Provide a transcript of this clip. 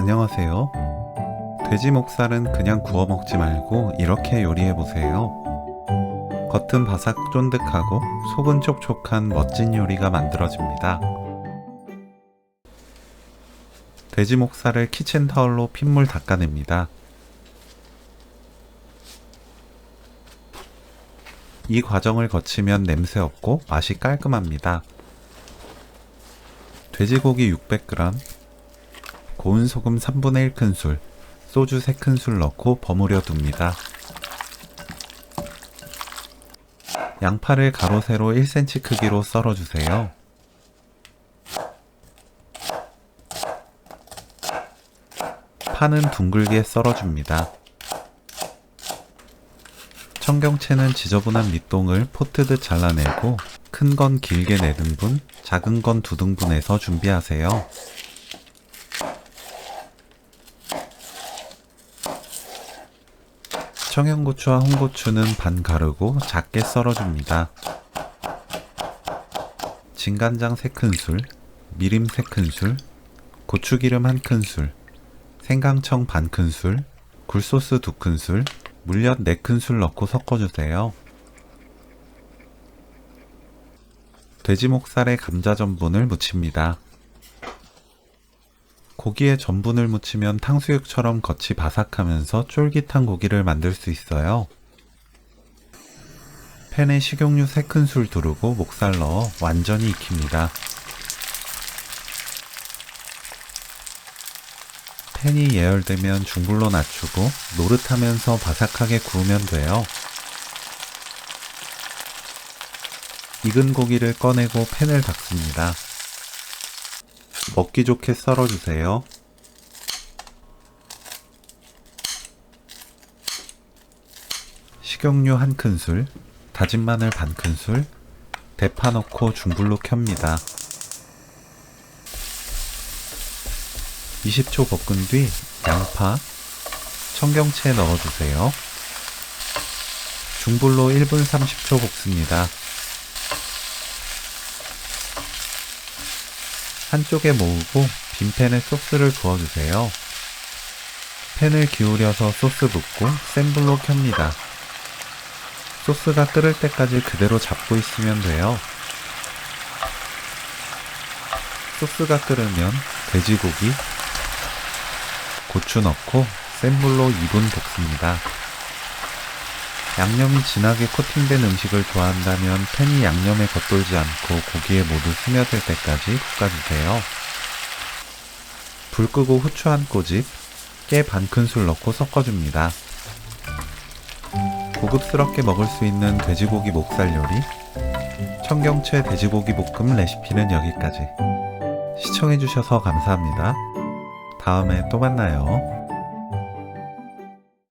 안녕하세요. 돼지 목살은 그냥 구워 먹지 말고 이렇게 요리해 보세요. 겉은 바삭 쫀득하고 속은 촉촉한 멋진 요리가 만들어집니다. 돼지 목살을 키친타올로 핏물 닦아냅니다. 이 과정을 거치면 냄새 없고 맛이 깔끔합니다. 돼지고기 600g, 고운 소금 3분의 1큰술, 소주 3큰술 넣고 버무려 둡니다. 양파를 가로 세로 1cm 크기로 썰어 주세요. 파는 둥글게 썰어 줍니다. 청경채는 지저분한 밑동을 포트듯 잘라내고 큰 건 길게 4등분, 작은 건 2등분해서 준비하세요. 청양고추와 홍고추는 반 가르고 작게 썰어줍니다. 진간장 3큰술, 미림 3큰술, 고추기름 1큰술, 생강청 반 큰술, 굴소스 2큰술, 물엿 4큰술 넣고 섞어주세요. 돼지 목살에 감자 전분을 묻힙니다. 고기에 전분을 묻히면 탕수육처럼 겉이 바삭하면서 쫄깃한 고기를 만들 수 있어요. 팬에 식용유 3큰술 두르고 목살 넣어 완전히 익힙니다. 팬이 예열되면 중불로 낮추고 노릇하면서 바삭하게 구우면 돼요. 익은 고기를 꺼내고 팬을 닫습니다. 먹기 좋게 썰어주세요. 식용유 한 큰술, 다진 마늘 반 큰술, 대파 넣고 중불로 켭니다. 20초 볶은 뒤 양파, 청경채 넣어주세요. 중불로 1분 30초 볶습니다. 한쪽에 모으고 빈 팬에 소스를 부어주세요. 팬을 기울여서 소스 붓고 센 불로 켭니다. 소스가 끓을 때까지 그대로 잡고 있으면 돼요. 소스가 끓으면 돼지고기, 고추 넣고 센 불로 2분 볶습니다. 양념이 진하게 코팅된 음식을 좋아한다면 팬이 양념에 겉돌지 않고 고기에 모두 스며들 때까지 볶아주세요. 불 끄고 후추 한 꼬집, 깨 반 큰술 넣고 섞어줍니다. 고급스럽게 먹을 수 있는 돼지고기 목살 요리, 청경채 돼지고기 볶음 레시피는 여기까지. 시청해주셔서 감사합니다. 다음에 또 만나요.